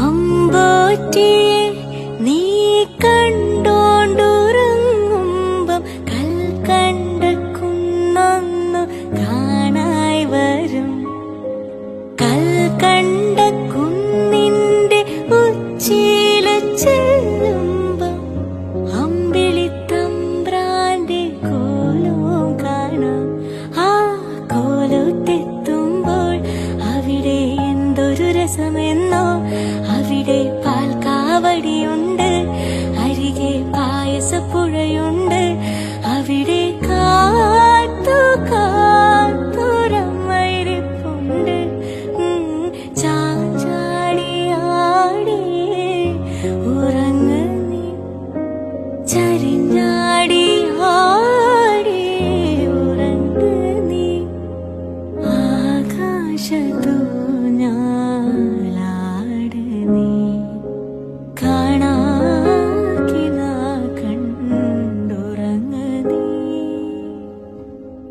അമ്പോറ്റിയെ നീ കണ്ടോണ്ടുറങ്ങുമ്പം കൽക്കണ്ട കുന്നൊന്നു കാണായി വരും. കൽക്കണ്ട കുന്നിന്റെ ഉച്ചിയില ചെല്ലുമ്പം അമ്പിളിത്തമ്പ്രാന്റെ കോലവും കാണാം. ആ കോലത്തെത്തുമ്പോൾ അവിടെ എന്തൊരു രസമെന്നോ അവിടെ പാൽ കാവടിയുണ്ട് അരികെ പായസപ്പുഴയുണ്ട്. അവിടെ കാത്തു കാത്തുരമ്മയിരിപ്പുണ്ട് ചാഞ്ചാടിയാടി ഉറങ്ങ നീ. ചരിഞ്ഞാടി ആടി ഉറങ്ങ നീ.